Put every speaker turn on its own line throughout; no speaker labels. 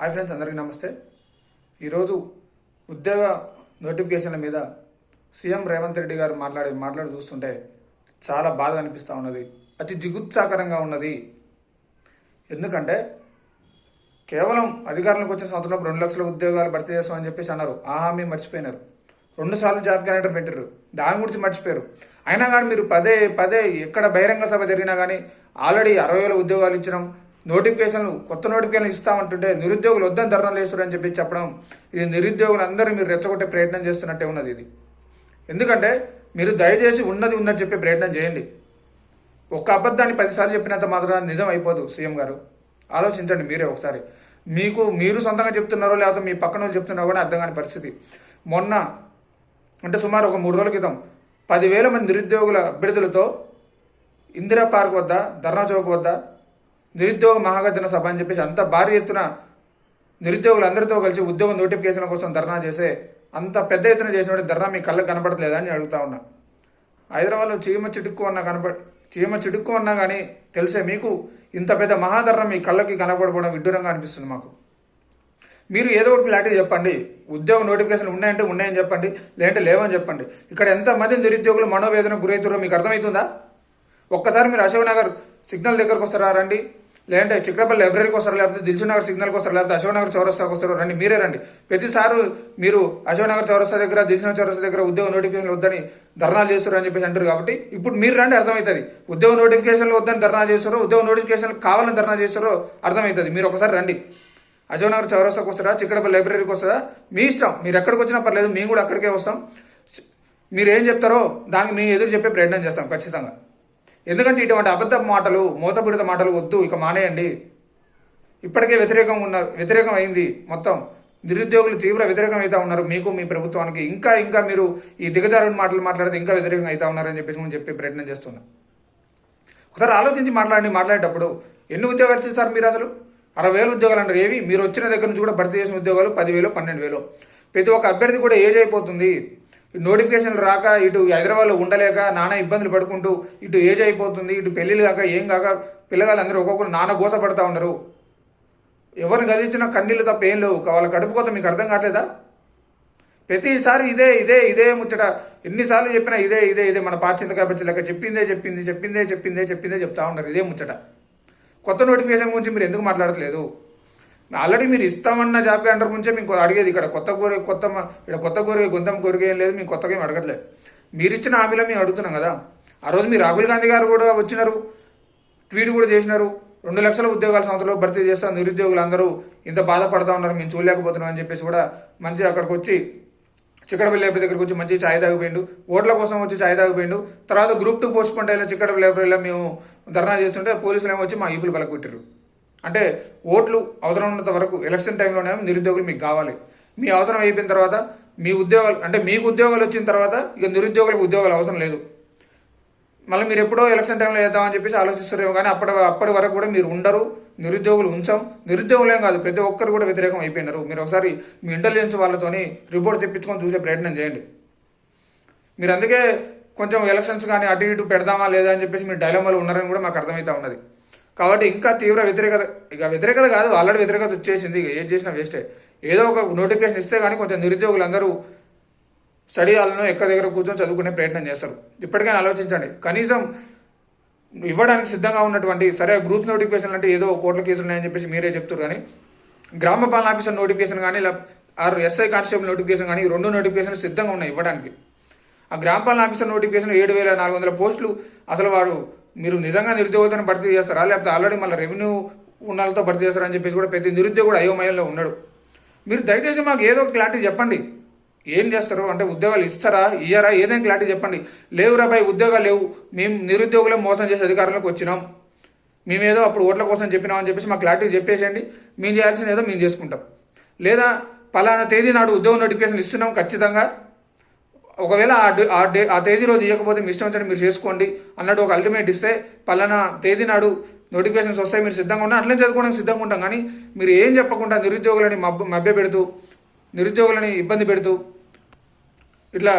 Hi friends అందరికీ నమస్తే. ఈరోజు ఉద్యోగ నోటిఫికేషన్ల మీద సీఎం రేవంత్ రెడ్డి గారు మాట్లాడే మాట్లాడి చూస్తుంటే చాలా బాధ అనిపిస్తూ ఉన్నది. అతి జిగుత్సాకరంగా ఉన్నది. ఎందుకంటే కేవలం అధికారంలోకి వచ్చిన సంవత్సరంలో రెండు లక్షల ఉద్యోగాలు భర్తీ చేస్తామని చెప్పేసి అన్నారు. ఆ హామీ మర్చిపోయినారు. రెండు సార్లు జాబ్ క్యాలెండర్ పెట్టారు దాని గురించి మర్చిపోయారు. అయినా కానీ మీరు పదే పదే ఎక్కడ బహిరంగ సభ జరిగినా కానీ ఆల్రెడీ అరవై వేల ఉద్యోగాలు ఇచ్చినాం. నోటిఫికేషన్లు కొత్త నోటిఫికేషన్లు ఇస్తామంటుంటే నిరుద్యోగులు వద్దని ధర్నాలు చేస్తారని చెప్పి చెప్పడం ఇది నిరుద్యోగులు అందరూ మీరు రెచ్చగొట్టే ప్రయత్నం చేస్తున్నట్టే ఉన్నది ఇది. ఎందుకంటే మీరు దయచేసి ఉన్నది ఉందని చెప్పే ప్రయత్నం చేయండి. ఒక్క అబద్ధాన్ని పదిసార్లు చెప్పినంత మాత్రం నిజం అయిపోదు సీఎం గారు. ఆలోచించండి మీరే ఒకసారి. మీకు మీరు సొంతంగా చెప్తున్నారో లేకపోతే మీ పక్కన వాళ్ళు చెప్తున్నారో కూడా అర్థం కాని పరిస్థితి. మొన్న అంటే సుమారు ఒక మూడు రోజుల క్రితం పదివేల మంది నిరుద్యోగుల అభ్యర్థులతో ఇందిరా పార్క్ వద్ద ధర్నా చౌక్ వద్ద నిరుద్యోగ మహాగర్జన సభ అని చెప్పేసి అంత భారీ ఎత్తున నిరుద్యోగులందరితో కలిసి ఉద్యోగ నోటిఫికేషన్ కోసం ధర్నా చేసే అంత పెద్ద ఎత్తున చేసినటువంటి ధర్నా మీ కళ్ళకు కనపడట్లేదా అని అడుగుతా ఉన్నా. హైదరాబాద్లో చీమ చిటుక్కు అన్న కనప చీమ చిటుక్కు అన్నా కానీ తెలిసే మీకు ఇంత పెద్ద మహాధర్నం మీ కళ్ళకి కనపడకపోవడం విడ్డూరంగా అనిపిస్తుంది మాకు. మీరు ఏదో ఒకటి లాంటివి చెప్పండి ఉద్యోగ నోటిఫికేషన్ ఉన్నాయంటే ఉన్నాయని చెప్పండి లేదంటే లేవని చెప్పండి. ఇక్కడ ఎంతమంది నిరుద్యోగులు మనోవేదన గురవుతారో మీకు అర్థమవుతుందా? ఒక్కసారి మీరు అశోక్ నగర్ సిగ్నల్ దగ్గరకు వస్తారా రండి. లేదంటే చిక్కడపల్లి లైబ్రరీకి వస్తారా లేకపోతే దిల్సునగర్ సిగ్నల్కి వస్తారు లేకపోతే అశోక్నగర్ చౌరస్తాకి వస్తారు రండి మీరే రండి. ప్రతిసారి మీరు అశోక్ నగర్ చౌరస్తా దగ్గర దిల్సునగర్ చౌరస్తా దగ్గర ఉద్యోగ నోటిఫికేషన్ వద్దని ధర్నాలు చేస్తారు అని చెప్పేసి అంటారు కాబట్టి ఇప్పుడు మీరు రండి అర్థమవుతుంది. ఉద్యోగ నోటిఫికేషన్లు వద్దని ధర్నా చేస్తారో ఉద్యోగ నోటిఫికేషన్ కావాలని ధర్నా చేస్తారో అర్థమవుతుంది. మీరు ఒకసారి రండి. అశోక్ నగర్ చౌరస్తాకి వస్తారా చిక్కడపల్లి లైబ్రరీకి వస్తారా? మీ ఇష్టం. మీరు ఎక్కడికి వచ్చినా పర్లేదు మేము కూడా అక్కడికే వస్తాం. మీరు ఏం చెప్తారో దానికి మేము ఎదురు చెప్పే ప్రయత్నం చేస్తాం ఖచ్చితంగా. ఎందుకంటే ఇటువంటి అబద్ధ మాటలు మోసపూరిత మాటలు వద్దు ఇక మానేయండి. ఇప్పటికే వ్యతిరేకం ఉన్నారు వ్యతిరేకం అయింది మొత్తం. నిరుద్యోగులు తీవ్ర వ్యతిరేకం అవుతా ఉన్నారు. మీకు మీ ప్రభుత్వానికి ఇంకా ఇంకా మీరు ఈ దిగజారుడు మాటలు మాట్లాడితే ఇంకా వ్యతిరేకం అవుతా ఉన్నారని చెప్పేసి మనం చెప్పే ప్రయత్నం చేస్తున్నా. ఒకసారి ఆలోచించి మాట్లాడండి మాట్లాడేటప్పుడు ఎన్ని ఉద్యోగాలు చేస్తారు సార్ మీరు అసలు? అరవై వేలు ఉద్యోగాలు అంటారు. ఏవి? మీరు వచ్చిన దగ్గర నుంచి కూడా భర్తీ చేసిన ఉద్యోగాలు పదివేలు పన్నెండు వేలు. ప్రతి ఒక్క అభ్యర్థి కూడా ఏజ్ అయిపోతుంది. నోటిఫికేషన్లు రాక ఇటు హైదరాబాద్లో ఉండలేక నానా ఇబ్బందులు పడుకుంటూ ఇటు ఏజ్ అయిపోతుంది ఇటు పెళ్ళిళ్ళు కాక ఏం కాక పిల్లగాళ్ళు అందరూ ఒక్కొక్కరు నానా గోస పడతా ఉన్నారు. ఎవరిని కదిలించినా కన్నీళ్ళు తప్ప ఏం లేవు. వాళ్ళ కడుపు కోత మీకు అర్థం కావట్లేదా? ప్రతిసారి ఇదే ఇదే ఇదే ముచ్చట. ఎన్నిసార్లు చెప్పినా ఇదే ఇదే ఇదే. మన పాచింతకాయ పచ్చి లెక్క చెప్పిందే చెప్పింది చెప్పిందే చెప్పిందే చెప్పిందే చెప్తా ఉన్నారు. ఇదే ముచ్చట. కొత్త నోటిఫికేషన్ గురించి మీరు ఎందుకు మాట్లాడట్లేదు? ఆల్రెడీ మీరు ఇస్తామన్న జాబ్ క్యాలెండర్ గురించే మీకు అడిగేది. ఇక్కడ కొత్త కోరి కొత్త ఇక్కడ కొత్త కోరి గొంతం కోరిక ఏం లేదు మీకు కొత్తగా ఏం అడగట్లేదు మీరు ఇచ్చిన హామీలో మేము అడుగుతున్నాం కదా. ఆ రోజు మీరు రాహుల్ గాంధీ గారు కూడా వచ్చినారు. ట్వీట్ కూడా చేసినారు. రెండు లక్షల ఉద్యోగాల సంవత్సరంలో భర్తీ చేస్తాం నిరుద్యోగులు అందరూ ఇంత బాధపడతా ఉన్నారు మేము చూడలేకపోతున్నాం అని చెప్పేసి కూడా మంచిగా అక్కడికి వచ్చి చిక్కడపల్లి లేబర్ దగ్గరికి వచ్చి మంచి ఛాయ్ తాగిపోయిండు. ఓట్ల కోసం వచ్చి ఛాయ్ తాగిపోయిండు. తర్వాత గ్రూప్ టూ పోస్ట్ పంట చిక్కడపల్లి లేబర్లో మేము ధర్నా చేస్తుంటే పోలీసులు ఏమో వచ్చి మా ఈపులు పలకొట్టారు అంటే ఓట్లు అవసరం ఉన్నంత వరకు ఎలక్షన్ టైంలోనే నిరుద్యోగులు మీకు కావాలి. మీ అవసరం అయిపోయిన తర్వాత మీ ఉద్యోగాలు అంటే మీకు ఉద్యోగాలు వచ్చిన తర్వాత ఇక నిరుద్యోగులకు ఉద్యోగాలు అవసరం లేదు. మళ్ళీ మీరు ఎప్పుడో ఎలక్షన్ టైంలో వేద్దామని చెప్పేసి ఆలోచిస్తారేమో కానీ అప్పటి అప్పటి వరకు కూడా మీరు ఉండరు నిరుద్యోగులు ఉంచాం. నిరుద్యోగులు ఏం కాదు ప్రతి ఒక్కరు కూడా వ్యతిరేకం అయిపోయినారు. మీరు ఒకసారి మీ ఇంటెలిజెన్స్ వాళ్ళతోని రిపోర్ట్ తెప్పించుకొని చూసే ప్రయత్నం చేయండి. మీరు అందుకే కొంచెం ఎలక్షన్స్ కానీ అటు ఇటు పెడదామా లేదా అని చెప్పేసి మీరు డైలమాలో ఉన్నారని కూడా మాకు అర్థమవుతా ఉన్నది. కాబట్టి ఇంకా తీవ్ర వ్యతిరేకత ఇక వ్యతిరేకత కాదు ఆల్రెడీ వ్యతిరేకత వచ్చేసింది ఇక ఏది చేసినా వేస్టే ఏదో ఒక నోటిఫికేషన్ ఇస్తే కానీ కొంచెం నిరుద్యోగులు అందరూ స్టడీ హాల్లో ఎక్క దగ్గర కూర్చొని చదువుకునే ప్రయత్నం చేస్తారు. ఇప్పటికైనా ఆలోచించండి. కనీసం ఇవ్వడానికి సిద్ధంగా ఉన్నటువంటి సరే గ్రూప్ నోటిఫికేషన్ అంటే ఏదో కోట్ల కేసులు ఉన్నాయని చెప్పేసి మీరే చెప్తారు కానీ గ్రామ పాలన ఆఫీసర్ నోటిఫికేషన్ కానీ ఇలా ఆరు ఎస్ఐ కానిస్టేబుల్ నోటిఫికేషన్ కానీ రెండు నోటిఫికేషన్ సిద్ధంగా ఉన్నాయి ఇవ్వడానికి. ఆ గ్రామ పాలన ఆఫీసర్ నోటిఫికేషన్ ఏడు వేల నాలుగు వందల పోస్టులు అసలు వారు మీరు నిజంగా నిరుద్యోగులతో భర్తీ చేస్తారా? లేకపోతే ఆల్రెడీ మళ్ళీ రెవెన్యూ ఉన్నాళ్ళతో భర్తీ చేస్తారని చెప్పేసి కూడా ప్రతి నిరుద్యోగుడు అయోమయంలో ఉన్నాడు. మీరు దయచేసి మాకు ఏదో క్లారిటీ చెప్పండి. ఏం చేస్తారు? అంటే ఉద్యోగాలు ఇస్తారా? ఇయ్యారా? ఏదైనా క్లారిటీ చెప్పండి. లేవురా బాయ్ ఉద్యోగాలు లేవు. మేము నిరుద్యోగులే మోసం చేసే అధికారంలోకి వచ్చినాం. మేమేదో అప్పుడు ఓట్ల కోసం చెప్పినామని చెప్పేసి మాకు క్లారిటీ చెప్పేసేయండి. మేము చేయాల్సిన ఏదో మేము చేసుకుంటాం. లేదా పలానా తేదీ నాడు ఉద్యోగ నోటిఫికేషన్ ఇస్తున్నాం ఖచ్చితంగా. ఒకవేళ ఆ డే- ఆ డే ఆ తేదీ రోజు ఇవ్వకపోతే మీ ఇష్టం వచ్చినట్టు మీరు చేసుకోండి అన్నట్టు ఒక అల్టిమేట్ ఇస్తే పలానా తేదీ నాడు నోటిఫికేషన్స్ వస్తాయి మీరు సిద్ధంగా ఉన్నా అట్లనే చదువుకోవడానికి సిద్ధంగా ఉంటాం. కానీ మీరు ఏం చెప్పకుండా నిరుద్యోగులని మబ్బ మభ్య పెడుతూ నిరుద్యోగులని ఇబ్బంది పెడుతూ ఇట్లా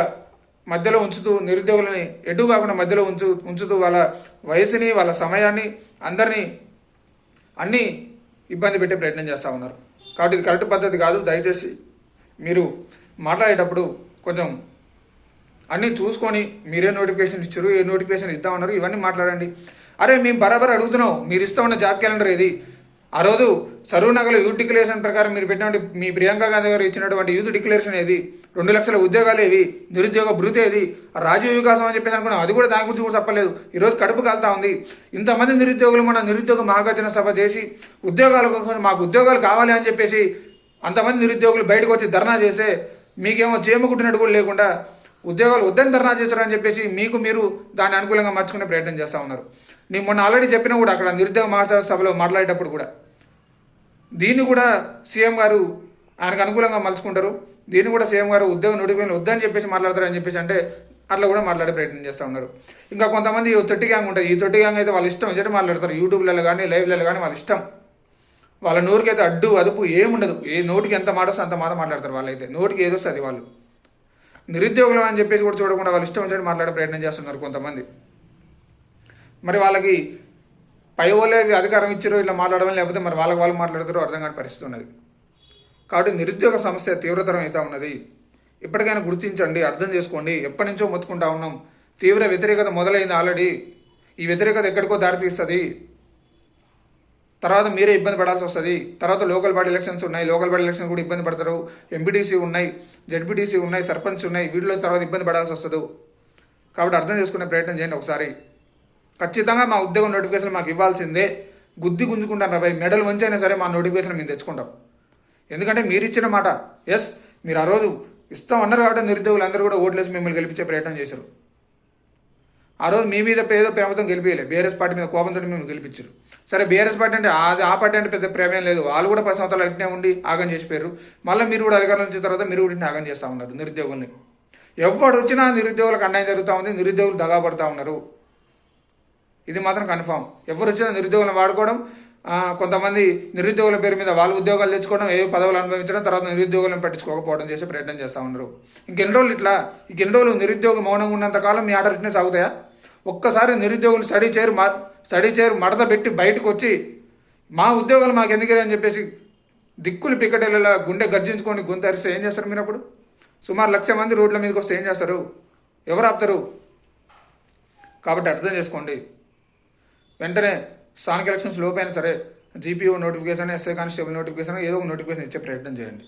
మధ్యలో ఉంచుతూ నిరుద్యోగులని ఎటు కాకుండా మధ్యలో ఉంచు ఉంచుతూ వాళ్ళ వయసుని వాళ్ళ సమయాన్ని అందరినీ అన్నీ ఇబ్బంది పెట్టే ప్రయత్నం చేస్తూ ఉన్నారు. కాబట్టి ఇది కరెక్ట్ పద్ధతి కాదు. దయచేసి మీరు మాట్లాడేటప్పుడు కొంచెం అన్నీ చూసుకొని మీరే నోటిఫికేషన్ ఇచ్చారు ఏ నోటిఫికేషన్ ఇద్దామన్నారు ఇవన్నీ మాట్లాడండి. అరే మేము బరాబర్ అడుగుతున్నాం మీరు ఇస్తామన్న జాబ్ క్యాలెండర్ ఏది? ఆ రోజు సరువు నగర యూత్ డిక్లరేషన్ ప్రకారం మీరు పెట్టినటువంటి మీ ప్రియాంక గాంధీ గారు ఇచ్చినటువంటి యూత్ డిక్లరేషన్ ఏది? రెండు లక్షల ఉద్యోగాలు ఏవి? నిరుద్యోగ భృతి ఏది? రాజీవ్ వికాసం అని చెప్పేసి అనుకున్నాం అది కూడా దాని గురించి కూడా చెప్పలేదు. ఈరోజు కడుపు కాలుతా ఉంది. ఇంతమంది నిరుద్యోగులు మన నిరుద్యోగ మహాగర్జన సభ చేసి ఉద్యోగాల కోసం మాకు ఉద్యోగాలు కావాలి అని చెప్పేసి అంతమంది నిరుద్యోగులు బయటకు వచ్చి ధర్నా చేస్తే మీకేమో చేమ కుట్టినట్టు కూడా లేకుండా ఉద్యోగాలు వద్దని ధర్నా చేస్తారని చెప్పేసి మీకు మీరు దాన్ని అనుకూలంగా మార్చుకునే ప్రయత్నం చేస్తూ ఉన్నారు. నేను మొన్న ఆల్రెడీ చెప్పినా కూడా అక్కడ నిరుద్యోగ మహాసభ సభలో మాట్లాడేటప్పుడు కూడా దీన్ని కూడా సీఎం గారు ఆయనకు అనుకూలంగా మలుచుకుంటారు. దీన్ని కూడా సీఎం గారు ఉద్యోగం నోటిఫికేషన్ వద్దని చెప్పేసి మాట్లాడతారని చెప్పేసి అంటే అట్లా కూడా మాట్లాడే ప్రయత్నం చేస్తూ ఉన్నారు. ఇంకా కొంతమంది తొట్టి గ్యాంగ్ ఉంటుంది ఈ తొట్టి గ్యాంగ్ అయితే వాళ్ళ ఇష్టం వచ్చేటి మాట్లాడతారు. యూట్యూబ్లలో కానీ లైవ్లలో కానీ వాళ్ళ ఇష్టం. వాళ్ళ నోరుకైతే అడ్డు అదుపు ఏముండదు. ఏ నోటికి ఎంత మాట వస్తే అంత మాట మాట్లాడతారు వాళ్ళైతే. నోటికి ఏదొస్తుంది వాళ్ళు. నిరుద్యోగులు అని చెప్పేసి కూడా చూడకుండా వాళ్ళు ఇష్టం వచ్చినట్టు మాట్లాడే ప్రయత్నం చేస్తున్నారు కొంతమంది. మరి వాళ్ళకి పై వాళ్ళే అధికారం ఇచ్చారో ఇట్లా మాట్లాడడం లేకపోతే మరి వాళ్ళకి వాళ్ళు మాట్లాడతారో అర్థం కాని పరిస్థితి ఉన్నది. కాబట్టి నిరుద్యోగ సమస్య తీవ్రతరం అవుతా ఉన్నది. ఇప్పటికైనా గుర్తించండి అర్థం చేసుకోండి. ఎప్పటి నుంచో మొత్తుకుంటా ఉన్నాం. తీవ్ర వ్యతిరేకత మొదలైంది ఆల్రెడీ. ఈ వ్యతిరేకత ఎక్కడికో దారితీస్తుంది. తర్వాత మీరే ఇబ్బంది పడాల్సి వస్తుంది. తర్వాత లోకల్ బాడీ ఎలక్షన్స్ ఉన్నాయి. లోకల్ బాడీ ఎలక్షన్ కూడా ఇబ్బంది పడతారు. ఎంపీటీసీ ఉన్నాయి. జడ్పీటీసీ ఉన్నాయి. సర్పంచ్ ఉన్నాయి. వీటిలో తర్వాత ఇబ్బంది పడాల్సి వస్తుంది. కాబట్టి అర్థం చేసుకునే ప్రయత్నం చేయండి ఒకసారి. ఖచ్చితంగా మా ఉద్యోగం నోటిఫికేషన్ మాకు ఇవ్వాల్సిందే. గుద్ది గుంజుకుంటాను రాబాయి మెడల్ వంచి అయినా సరే మా నోటిఫికేషన్ మేము తెచ్చుకుంటాం. ఎందుకంటే మీరు ఇచ్చిన మాట. ఎస్ మీరు ఆ రోజు ఇస్తాం అన్నారు కాబట్టి నిరుద్యోగులు అందరూ కూడా ఓట్లేసి మిమ్మల్ని గెలిపించే ప్రయత్నం చేశారు. ఆ రోజు మీ మీద ఏదో ప్రేమతో గెలిపించలేదు బీఆర్ఎస్ పార్టీ మీద కోపంతో మేము గెలిపించారు. సరే బీఆర్ఎస్ పార్టీ అంటే అది ఆ పార్టీ అంటే పెద్ద ప్రేమేం లేదు. వాళ్ళు కూడా పది సంవత్సరాలు అట్నే ఉండి ఆగం చేసిపోయారు. మళ్ళీ మీరు కూడా అధికారం వచ్చిన తర్వాత మీరు కూడా ఆగం చేస్తూ ఉన్నారు నిరుద్యోగుల్ని. ఎవడు వచ్చినా నిరుద్యోగులకు అన్యాయం జరుగుతూ ఉంది నిరుద్యోగులు దగాబడుతూ ఉన్నారు. ఇది మాత్రం కన్ఫామ్. ఎవరు వచ్చినా నిరుద్యోగులను వాడుకోవడం కొంతమంది నిరుద్యోగుల పేరు మీద వాళ్ళు ఉద్యోగాలు తెచ్చుకోవడం ఏ పదవులు అనుభవించడం తర్వాత నిరుద్యోగులను పట్టించుకోకపోవడం చేసే ప్రయత్నం చేస్తూ ఉన్నారు. ఇంకెన్ని రోజులు ఇట్లా ఇంకెన్ని రోజులు నిరుద్యోగం మౌనంగా ఉన్నంత కాలం మీ ఆర్డర్ ఇట్నే సాగుతాయా? ఒక్కసారి నిరుద్యోగులు స్టడీ చేయరు మా స్టడీ చేయరు మడత పెట్టి బయటకు వచ్చి మా ఉద్యోగాలు మాకు ఎందుకు అని చెప్పేసి దిక్కులు పిక్కటేళ్ళ గుండె గర్జించుకొని గొంతు అరిస్తే ఏం చేస్తారు మీరు అప్పుడు? సుమారు లక్ష మంది రోడ్ల మీదకి వస్తే ఏం చేస్తారు? ఎవరు ఆపుతారు? కాబట్టి అర్థం చేసుకోండి. వెంటనే స్థానిక ఎలక్షన్స్ లోపైనా సరే GPO notification SI constable notification ఏదో ఒక నోటిఫికేషన్ ఇచ్చే ప్రయత్నం చేయండి.